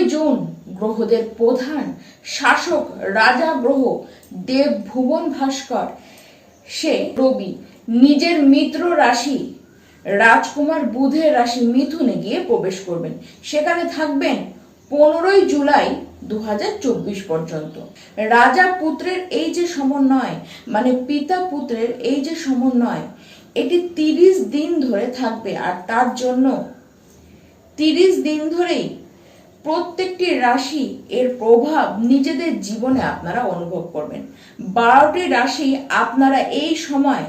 পনেরোই জুন গ্রহদের প্রধান শাসক রাজা গ্রহ দেব ভুবন ভাস্কর, সে রবি, নিজের মিত্র রাশি রাজকুমার বুধের রাশি মিথুনে গিয়ে প্রবেশ করবেন। সেখানে থাকবেন পনেরোই জুলাই দু হাজার চব্বিশ পর্যন্ত। রাজা পুত্রের এই যে সমন্বয় মানে পিতা পুত্রের এই যে সমন্বয়, এটি তিরিশ দিন ধরে থাকবে। আর তার জন্য তিরিশ দিন ধরেই প্রত্যেকটি রাশি এর প্রভাব নিজেদের জীবনে আপনারা অনুভব করবেন। বারোটি রাশি আপনারা এই সময়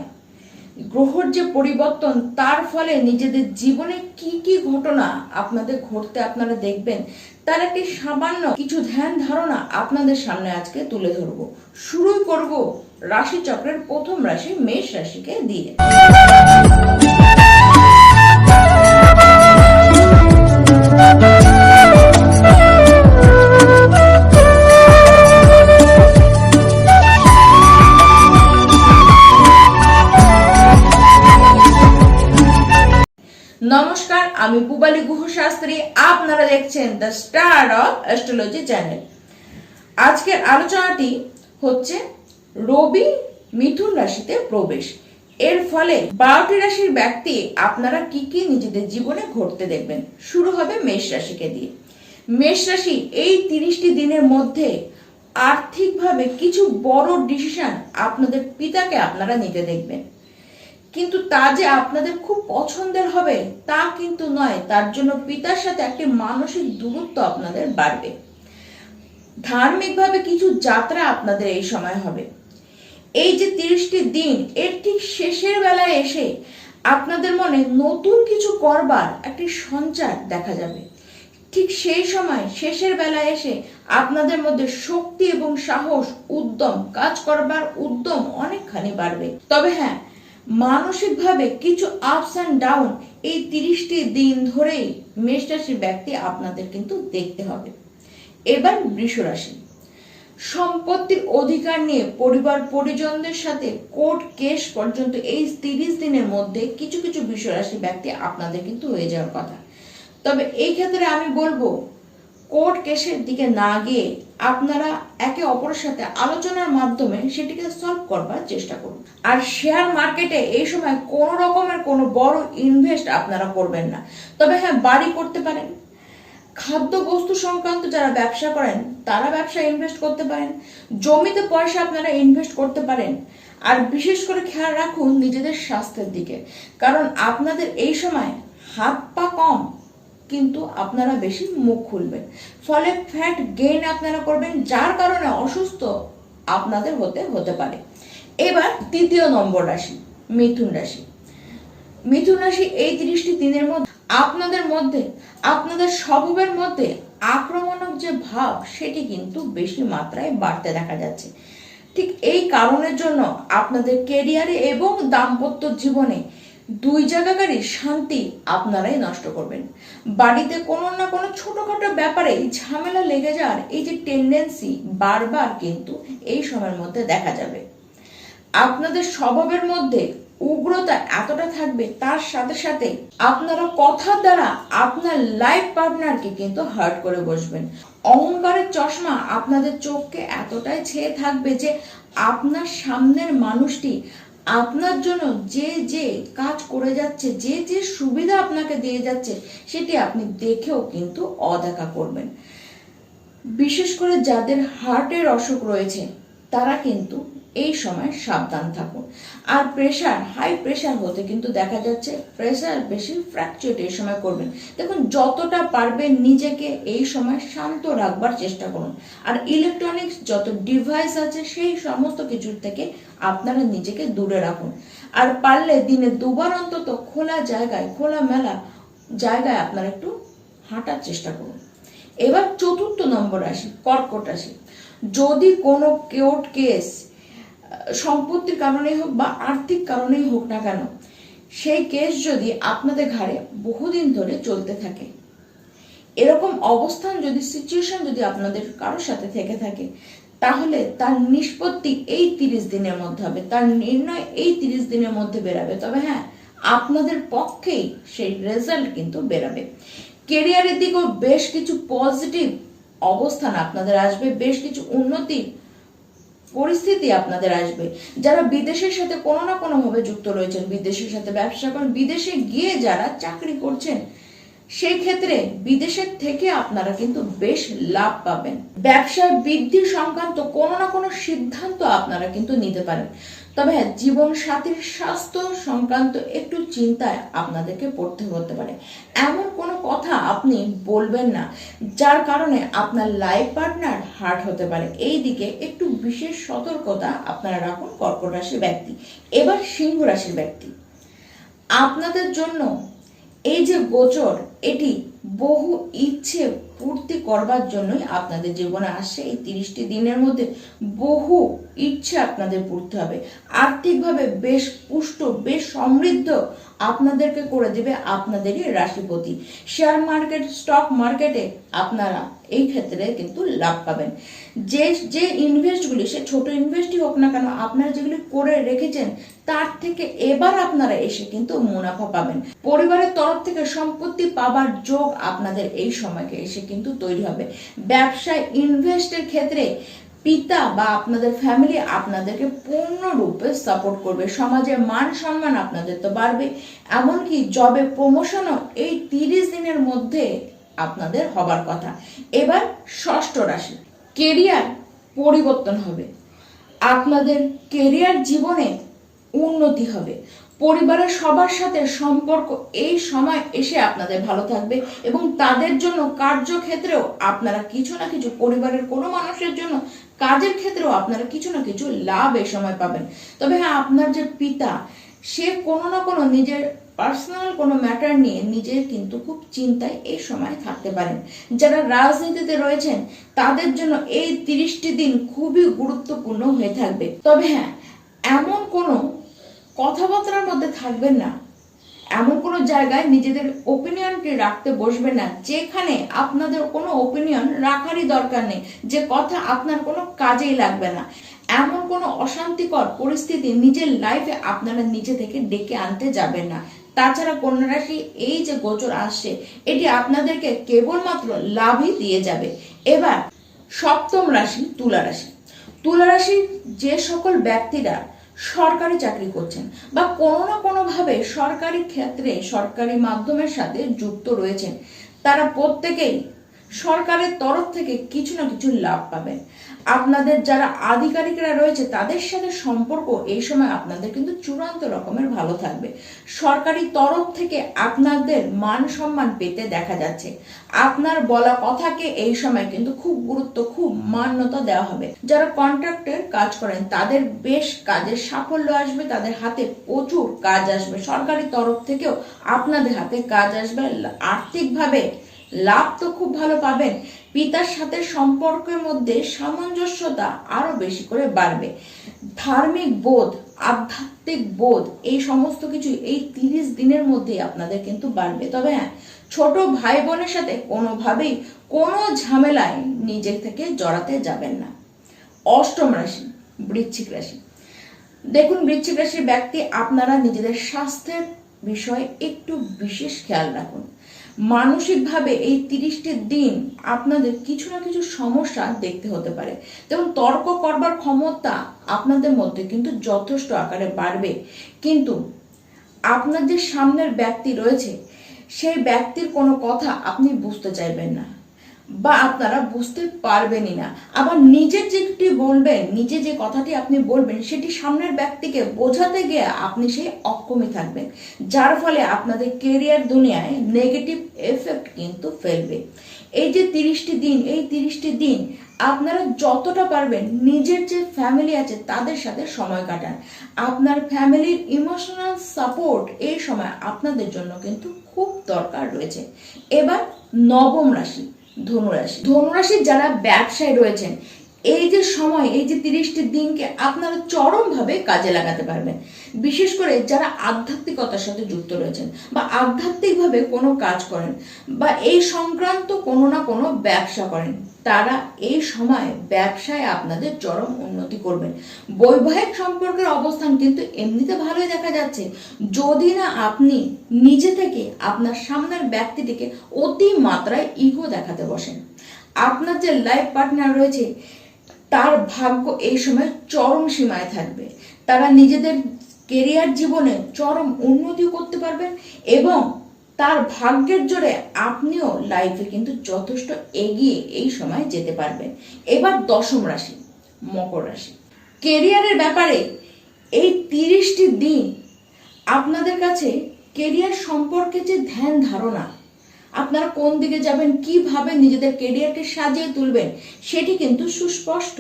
গ্রহর যে পরিবর্তন, তার ফলে নিজেদের জীবনে কি কি ঘটনা আপনাদের ঘটতে আপনারা দেখবেন, তার একটি সামান্য কিছু ধ্যান ধারণা আপনাদের সামনে আজকে তুলে ধরব। শুরু করব রাশি চক্রের প্রথম রাশি মেষ রাশিকে দিয়ে। আমি পুবালি গুহ শাস্ত্রী আপনারা দেখছেন the star of astrology channel আজকের আলোচনাটি হচ্ছে রবি মিথুন রাশিতে প্রবেশ। এর ফলে বারোটি রাশির ব্যক্তি আপনারা কি কি নিজেদের জীবনে ঘটতে দেখবেন? শুরু হবে মেষ রাশিকে দিয়ে। মেষ রাশি এই তিরিশটি দিনের মধ্যে আর্থিকভাবে কিছু বড় ডিসিশন আপনাদের পিতাকে আপনারা নিতে দেখবেন। কিন্তু তা যে আপনাদের খুব পছন্দের হবে, তা কিন্তু নয়। তার জন্য পিতার সাথে একটি মানসিক দূরত্ব আপনাদের বাড়বে। ধার্মিকভাবে কিছু যাত্রা আপনাদের এই সময় হবে। এই যে তিরিশটি দিন, এর ঠিক শেষের বেলায় এসে আপনাদের মনে নতুন কিছু করবার একটি সঞ্চার দেখা যাবে। ঠিক সেই সময়, শেষের বেলায় এসে আপনাদের মধ্যে শক্তি এবং সাহস, উদ্যম, কাজ করবার উদ্যম অনেকখানি বাড়বে। তবে হ্যাঁ মানসিকভাবে কিছু আপস অ্যান্ড ডাউন এই তিরিশটি দিন ধরেই মেষ রাশির ব্যক্তি আপনাদের কিন্তু দেখতে হবে। এবার বৃষ রাশি। সম্পত্তির অধিকার নিয়ে পরিবার পরিজনদের সাথে কোর্ট কেস পর্যন্ত এই তিরিশ দিনের মধ্যে কিছু কিছু বিষয় রাশি ব্যক্তি আপনাদের কিন্তু হয়ে যাওয়ার কথা। তবে এই ক্ষেত্রে আমি বলব কোর্ট কেসের দিকে না গিয়ে আপনারা একে অপরের সাথে আলোচনার মাধ্যমে সেটিকে সলভ করবার চেষ্টা করুন। আর শেয়ার মার্কেটে এই সময় কোনো রকমের কোনো বড় ইনভেস্ট আপনারা করবেন না। তবে হ্যাঁ বাড়ি করতে পারেন। খাদ্য বস্তু সংক্রান্ত যারা ব্যবসা করেন, তারা ব্যবসা ইনভেস্ট করতে পারেন। জমিতে পয়সা আপনারা ইনভেস্ট করতে পারেন। আর বিশেষ করে খেয়াল রাখুন নিজেদের স্বাস্থ্যের দিকে। কারণ আপনাদের এই সময় হাত পা কম কিন্তু আপনারা বেশি মুখ খুলবেন। ফলে ফ্যাট গেইন আপনারা করবেন, যার কারণে অসুস্থ আপনাদের হতে হতে পারে। এবার তৃতীয় নম্বর রাশি, মিথুন রাশি। মিথুন রাশি এই তিরিশটি দিনের মধ্যে আপনাদের মধ্যে, আপনাদের স্বভাবের মধ্যে আক্রমণক যে ভাব, সেটি কিন্তু বেশি মাত্রায় বাড়তে দেখা যাচ্ছে। ঠিক এই কারণের জন্য আপনাদের কেরিয়ারে এবং দাম্পত্য জীবনে দুই জায়গাকারই শান্তি আপনারাই নষ্ট করবেন। বাড়িতে কোনো না কোনো ছোটোখাটো ব্যাপারে ঝামেলা লেগে যাওয়ার এই যে টেন্ডেন্সি বারবার কিন্তু এই সময়ের মধ্যে দেখা যাবে। আপনাদের স্বভাবের মধ্যে উগ্রতা এতটা থাকবে, তার সাথে সাথে আপনারা কথার দ্বারা আপনার লাইফ পার্টনারকে কিন্তু হার্ট করে বসবেন। অহংকারের চশমা আপনাদের চোখকে এতটাই ছেয়ে থাকবে যে আপনার সামনের মানুষটি আপনার জন্য যে যে কাজ করে যাচ্ছে, যে যে সুবিধা আপনাকে দিয়ে যাচ্ছে, সেটি আপনি দেখেও কিন্তু অদেখা করবেন। বিশেষ করে যাদের হার্টের অসুখ রয়েছে, তারা কিন্তু এই সময় সাবধান থাকুন। আর প্রেশার হাই প্রেশার হতে কিন্তু দেখা যাচ্ছে প্রেশার বেশি ফ্র্যাকচুয়েট এই সময় করবেন। দেখুন, যতটা পারবেন নিজেকে এই সময় শান্ত রাখবার চেষ্টা করুন। আর ইলেকট্রনিক্স যত ডিভাইস আছে, সেই সমস্ত কিছুর থেকে আপনারা নিজেকে দূরে রাখুন। আর পারলে দিনে দুবার অন্তত খোলা জায়গায়, খোলা মেলা জায়গায় আপনারা একটু হাঁটার চেষ্টা করুন। এবার চতুর্থ নম্বর আসি, কর্কট রাশি যদি কোনো কোর্ট কেস সম্পত্তির কারণেই হোক বা আর্থিক কারণেই হোক না কেন, সেই কেস যদি আপনাদের ঘাড়ে বহুদিন ধরে চলতে থাকে, এরকম অবস্থান যদি সিচুয়েশন যদি আপনাদের কারোর সাথে থেকে থাকে, তাহলে তার নিষ্পত্তি এই তিরিশ দিনের মধ্যে হবে, তার নির্ণয় এই তিরিশ দিনের মধ্যে বেরাবে। তবে হ্যাঁ আপনাদের পক্ষেই সেই রেজাল্ট কিন্তু বেরাবে। কেরিয়ারের দিকেও বেশ কিছু পজিটিভ অবস্থান আপনাদের আসবে, বেশ কিছু উন্নতি পরিস্থিতি আপনাদের আসবে। যারা বিদেশের সাথে কোনো না কোনো ভাবে যুক্ত রয়েছেন, বিদেশের সাথে ব্যবসা করেন, বিদেশে গিয়ে যারা চাকরি করছেন, সেই ক্ষেত্রে বিদেশের থেকে আপনারা কিন্তু বেশ লাভ পাবেন। ব্যবসায় বৃদ্ধি সংক্রান্ত কোনো না কোনো সিদ্ধান্ত আপনারা কিন্তু নিতে পারেন। তবে হ্যাঁ জীবন সাথীর স্বাস্থ্য সংক্রান্ত একটু চিন্তায় আপনাদেরকে পড়তে হতে পারে। এমন আপনি বলবেন না। যার কারণে আপনার লাইফ পার্টনার হার্ট হতে পারে। এই দিকে একটু বিশেষ সতর্কতা আপনারা রাখুন কর্কট রাশির ব্যক্তি। এবার সিংহ রাশির ব্যক্তি। আপনাদের জন্য এই যে গোচর, এটি বহু ইচ্ছে পূর্তি করবার জন্যই আপনাদের জীবনে আসছে। এই তিরিশটি দিনের মধ্যে বহু ইচ্ছে আপনাদের পড়তে হবে। আর্থিকভাবে বেশ পুষ্ট, বেশ সমৃদ্ধ আপনাদেরকে করে দেবে আপনাদেরই রাশিপতি। শেয়ার মার্কেট স্টক মার্কেটে আপনারা এই ক্ষেত্রে কিন্তু লাভ পাবেন। যে যে ইনভেস্টগুলি সে ছোট ইনভেস্টই হোক না কেন, আপনারা যেগুলি করে রেখেছেন, তার থেকে এবার আপনারা এসে কিন্তু মুনাফা পাবেন। পরিবারের তরফ থেকে সম্পত্তি পাবার যোগ আপনাদের এই সময়কে এসে কিন্তু তৈরি হবে। ব্যবসায় ইনভেস্টের ক্ষেত্রে পিতা বা আপনাদের ফ্যামিলি আপনাদেরকে পূর্ণরূপে সাপোর্ট করবে সমাজে মান সম্মান আপনাদের তো বাড়বে, এমনকি জবে প্রমোশনও এই তিরিশ দিনের মধ্যে আপনাদের হবার কথা। এবার ষষ্ঠ রাশি কেরিয়ার পরিবর্তন হবে। আপনাদের কেরিয়ার জীবনে উন্নতি হবে। পরিবারের সবার সাথে সম্পর্ক এই সময় এসে আপনাদের ভালো থাকবে এবং তাদের জন্য কার্যক্ষেত্রেও আপনারা কিছু না কিছু পরিবারের কোনো মানুষের জন্য কাজের ক্ষেত্রেও আপনারা কিছু না কিছু লাভ এই সময় পাবেন। তবে হ্যাঁ আপনার যে পিতা, সে কোনো না কোনো নিজের পার্সোনাল কোনো ম্যাটার নিয়ে নিজের কিন্তু খুব চিন্তায় এই সময় থাকতে পারেন। যারা রাজনীতিতে রয়েছেন, তাদের জন্য এই তিরিশটি দিন খুবই গুরুত্বপূর্ণ হয়ে থাকবে। তবে হ্যাঁ এমন কোনো কথাবার্তার মধ্যে থাকবেন না এমন কোনো জায়গায় নিজেদের ওপিনিয়নকে রাখতে বসবে না, যেখানে আপনাদের কোনো ওপিনিয়ন রাখারই দরকার নেই, যে কথা আপনার কোনো কাজেই লাগবে না। এমন কোনো অশান্তিকর পরিস্থিতি নিজের লাইফে আপনারা নিজে থেকে ডেকে আনতে যাবেন না। তাছাড়া কন্যা রাশি এই যে গোচর আসছে, এটি আপনাদেরকে কেবলমাত্র লাভই দিয়ে যাবে। এবার সপ্তম রাশি, তুলা রাশি। তুলা রাশির যে সকল ব্যক্তিরা সরকারি চাকরি করছেন বা কোনো না কোনোভাবে সরকারি ক্ষেত্রে সরকারি মাধ্যমের সাথে যুক্ত রয়েছেন। তারা প্রত্যেকেই সরকারের তরফ থেকে কিছু না কিছু লাভ পাবেন। আপনাদের যারা আধিকারিকরা রয়েছে, তাদের সাথে সম্পর্ক এই সময় আপনাদের কিন্তু চূড়ান্ত রকমের ভালো থাকবে। সরকারি তরফ থেকে আপনাদের মান সম্মান পেতে দেখা যাচ্ছে। আপনার বলা কথাকে এই সময় কিন্তু খুব গুরুত্ব, খুব মান্যতা দেওয়া হবে। যারা কন্ট্রাক্টের কাজ করেন, তাদের বেশ কাজের সাফল্য আসবে, তাদের হাতে প্রচুর কাজ আসবে। সরকারি তরফ থেকেও আপনাদের হাতে কাজ আসবে। আর্থিকভাবে লাভ তো খুব ভালো পাবেন। পিতার সাথে সম্পর্কের মধ্যে সামঞ্জস্যতা আরও বেশি করে বাড়বে। ধার্মিক বোধ, আধ্যাত্মিক বোধ, এই সমস্ত কিছু এই তিরিশ দিনের মধ্যে আপনাদের কিন্তু বাড়বে। তবে হ্যাঁ ছোট ভাই বোনের সাথে কোনোভাবেই কোনো ঝামেলায় নিজে থেকে জড়াতে যাবেন না। অষ্টম রাশি, বৃশ্চিক রাশি। দেখুন, বৃশ্চিক রাশির ব্যক্তি আপনারা নিজেদের স্বাস্থ্যের বিষয়ে একটু বিশেষ খেয়াল রাখুন। মানসিকভাবে এই তিরিশটি দিন আপনাদের কিছু না কিছু সমস্যা দেখতে হতে পারে। যেমন তর্ক করবার ক্ষমতা আপনাদের মধ্যে কিন্তু যথেষ্ট আকারে বাড়বে। কিন্তু আপনার যে সামনের ব্যক্তি রয়েছে, সেই ব্যক্তির কোনো কথা আপনি বুঝতে চাইবেন না। বা আপনারা বুঝতে পারবেনই না। আবার নিজের যেটি বলবেন নিজে যে কথাটি আপনি বলবেন, সেটি সামনের ব্যক্তিকে বোঝাতে গিয়ে আপনি সেই অক্ষমই থাকবেন, যার ফলে আপনাদের কেরিয়ার দুনিয়ায় নেগেটিভ এফেক্ট কিন্তু ফেলবে। এই যে তিরিশটি দিন, এই তিরিশটি দিন আপনারা যতটা পারবেন নিজের যে ফ্যামিলি আছে, তাদের সাথে সময় কাটান। আপনার ফ্যামিলির ইমোশনাল সাপোর্ট এই সময় আপনাদের জন্য কিন্তু খুব দরকার রয়েছে। এবার নবম রাশি। ধনুরাশি। ধনুরাশির যারা ব্যবসায় রয়েছেন এই যে সময়, এই যে তিরিশটি দিনকে আপনারা চরমভাবে কাজে লাগাতে পারবেন। বিশেষ করে যারা আধ্যাত্মিকতার সাথে যুক্ত রয়েছেন বা আধ্যাত্মিকভাবে কোনো কাজ করেন বা এই সংক্রান্ত কোনো না কোনো ব্যবসা করেন, তারা এই সময় ব্যবসায় আপনাদের চরম উন্নতি করবেন। বৈবাহিক সম্পর্কের অবস্থান কিন্তু এমনিতে ভালোই দেখা যাচ্ছে। যদি না আপনি নিজে থেকে আপনার সামনের ব্যক্তিটিকে অতি মাত্রায় ইগো দেখাতে বসেন। আপনার যে লাইফ পার্টনার রয়েছে তার ভাগ্য এই সময় চরম সীমায় থাকবে। তারা নিজেদের কেরিয়ার জীবনে চরম উন্নতি করতে পারবেন এবং তার ভাগ্যের জোরে আপনিও লাইফে কিন্তু যথেষ্ট এগিয়ে এই সময় যেতে পারবেন। এবার দশম রাশি, মকর রাশি। কেরিয়ারের ব্যাপারে এই তিরিশটি দিন আপনাদের কাছে কেরিয়ার সম্পর্কে যে ধ্যান ধারণা আপনারা কোন দিকে যাবেন, কীভাবে নিজেদের কেরিয়ারকে সাজিয়ে তুলবেন, সেটি কিন্তু সুস্পষ্ট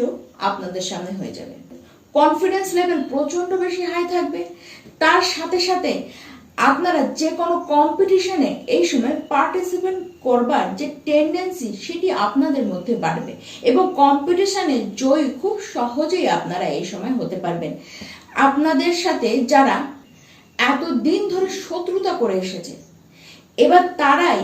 আপনাদের সামনে হয়ে যাবে। কনফিডেন্স লেভেল প্রচণ্ড বেশি হাই থাকবে। তার সাথে সাথে আপনারা যে কোনো কম্পিটিশনে এই সময় পার্টিসিপেট করবার যে টেন্ডেন্সি সেটি আপনাদের মধ্যে বাড়বে এবং কম্পিটিশনে জয়ী খুব সহজেই আপনারা এই সময় হতে পারবেন। আপনাদের সাথে যারা এত দিন ধরে শত্রুতা করে এসেছে, এবার তারাই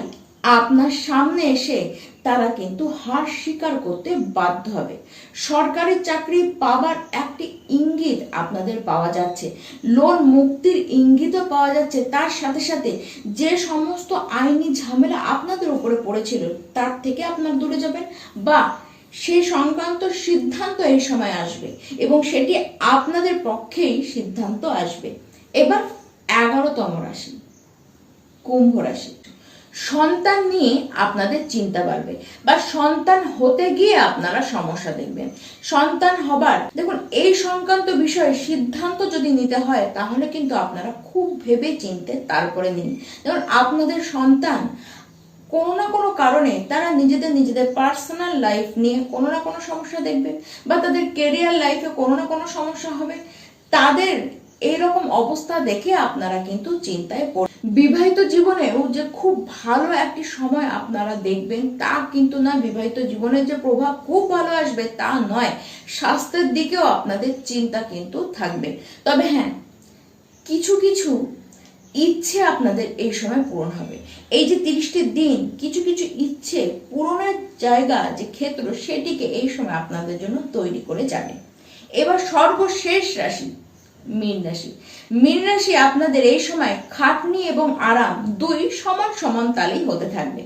আপনার সামনে এসে তারা কিন্তু হার স্বীকার করতে বাধ্য হবে। সরকারি চাকরি পাবার একটি ইঙ্গিত আপনাদের পাওয়া যাচ্ছে। লোন মুক্তির ইঙ্গিতও পাওয়া যাচ্ছে। তার সাথে সাথে যে সমস্ত আইনি ঝামেলা আপনাদের উপরে পড়েছিল, তার থেকে আপনার দূরে যাবেন বা সে সংক্রান্ত সিদ্ধান্ত এই সময় আসবে এবং সেটি আপনাদের পক্ষেই সিদ্ধান্ত আসবে। এবার এগারোতম রাশি, কুম্ভ রাশি। সন্তান নিয়ে আপনাদের চিন্তা বাড়বে বা সন্তান হতে গিয়ে আপনারা সমস্যা দেখবেন। সন্তান হবার, দেখুন, এই সংক্রান্ত বিষয়ে সিদ্ধান্ত যদি নিতে হয়, তাহলে কিন্তু আপনারা খুব ভেবে চিনতে তারপরে নিন। যেমন আপনাদের সন্তান কোনো না কোনো কারণে তারা নিজেদের নিজেদের পার্সোনাল লাইফ নিয়ে কোনো না কোনো সমস্যা দেখবে বা তাদের কেরিয়ার লাইফে কোনো না কোনো সমস্যা হবে। তাদের এরকম অবস্থা দেখে আপনারা কিন্তু চিন্তায় পড়ে বিবাহিত জীবনেও যে খুব ভালো একটি সময় আপনারা দেখবেন, তা কিন্তু না। বিবাহিত জীবনের যে প্রভাব খুব ভালো আসবে তা নয়। স্বাস্থ্যের দিকেও আপনাদের চিন্তা কিন্তু থাকবে। তবে হ্যাঁ কিছু কিছু ইচ্ছে আপনাদের এই সময় পূরণ হবে। এই যে তিরিশটি দিন, কিছু কিছু ইচ্ছে পূরণের জায়গা, যে ক্ষেত্র, সেটিকে এই সময় আপনাদের জন্য তৈরি করে যাবে। এবার সর্বশেষ রাশি। মীন রাশি। মীন রাশি আপনাদের এই সময় খাটনি এবং আরাম দুই সমান সমান তালেই হতে থাকবে।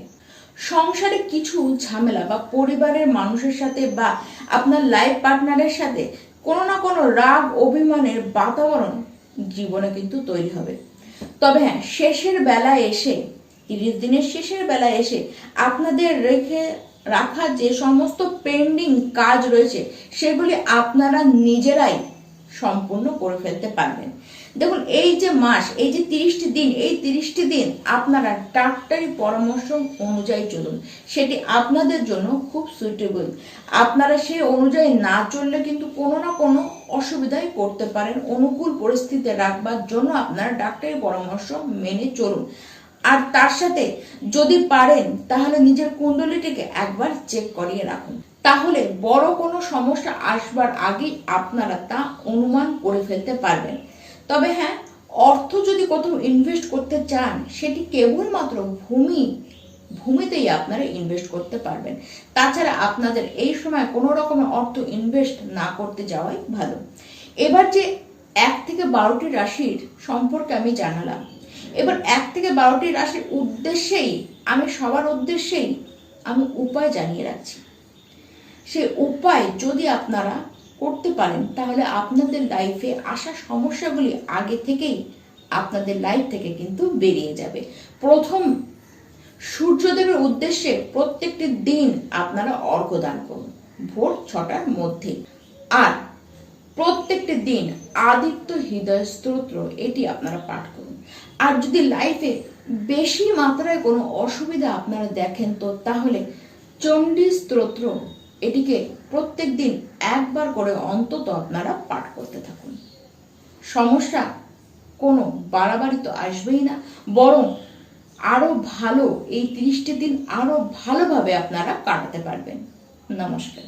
সংসারে কিছু ঝামেলা বা পরিবারের মানুষের সাথে বা আপনার লাইফ পার্টনারের সাথে কোনো না কোনো রাগ, অভিমানের বাতাবরণ জীবনে কিন্তু তৈরি হবে। তবে হ্যাঁ শেষের বেলায় এসে, তিরিশ দিনের শেষের বেলায় এসে আপনাদের রেখে রাখা যে সমস্ত পেন্ডিং কাজ রয়েছে, সেগুলি আপনারা নিজেরাই সম্পূর্ণ করে ফেলতে পারবেন। দেখুন, এই যে মাস, এই যে তিরিশটি দিন, এই তিরিশটি দিন আপনারা ডাক্তারি পরামর্শ অনুযায়ী চলুন। সেটি আপনাদের জন্য খুব সুইটেবল আপনারা সেই অনুযায়ী না চললে কিন্তু কোনো না কোনো অসুবিধায় পড়তে পারেন। অনুকূল পরিস্থিতিতে রাখবার জন্য আপনারা ডাক্তারি পরামর্শ মেনে চলুন। আর তার সাথে যদি পারেন, তাহলে নিজের কুণ্ডলিটিকে একবার চেক করিয়ে রাখুন। তাহলে বড় কোনো সমস্যা আসবার আগেই আপনারা তা অনুমান করে ফেলতে পারবেন। তবে হ্যাঁ অর্থ যদি কোথাও ইনভেস্ট করতে চান, সেটি কেবলমাত্র ভূমি, ভূমিতেই আপনারা ইনভেস্ট করতে পারবেন। তাছাড়া আপনাদের এই সময় কোনো রকমের অর্থ ইনভেস্ট না করতে যাওয়াই ভালো। এবার যে এক থেকে বারোটি রাশির সম্পর্কে আমি জানালাম, এবার এক থেকে বারোটি রাশির উদ্দেশ্যেই, আমি সবার উদ্দেশ্যেই আমি উপায় জানিয়ে রাখছি। সে উপায় যদি আপনারা করতে পারেন, তাহলে আপনাদের লাইফে আসা সমস্যাগুলি আগে থেকেই আপনাদের লাইফ থেকে কিন্তু বেরিয়ে যাবে। প্রথম, সূর্যদেবের উদ্দেশ্যে প্রত্যেকটি দিন আপনারা অর্ঘ্য দান করুন, ভোর ছটার মধ্যে আর প্রত্যেকটি দিন আদিত্য হৃদয় স্তোত্র এটি আপনারা পাঠ করুন। আর যদি লাইফে বেশি মাত্রায় কোনো অসুবিধা আপনারা দেখেন তো, তাহলে চণ্ডী স্তোত্র এটিকে প্রত্যেক দিন একবার করে অন্তত আপনারা পাঠ করতে থাকুন। সমস্যা কোনো বাড়াবাড়ি তো আসবেই না, বরং আরও ভালো, এই তিরিশটি দিন আরও ভালোভাবে আপনারা কাটাতে পারবেন। নমস্কার।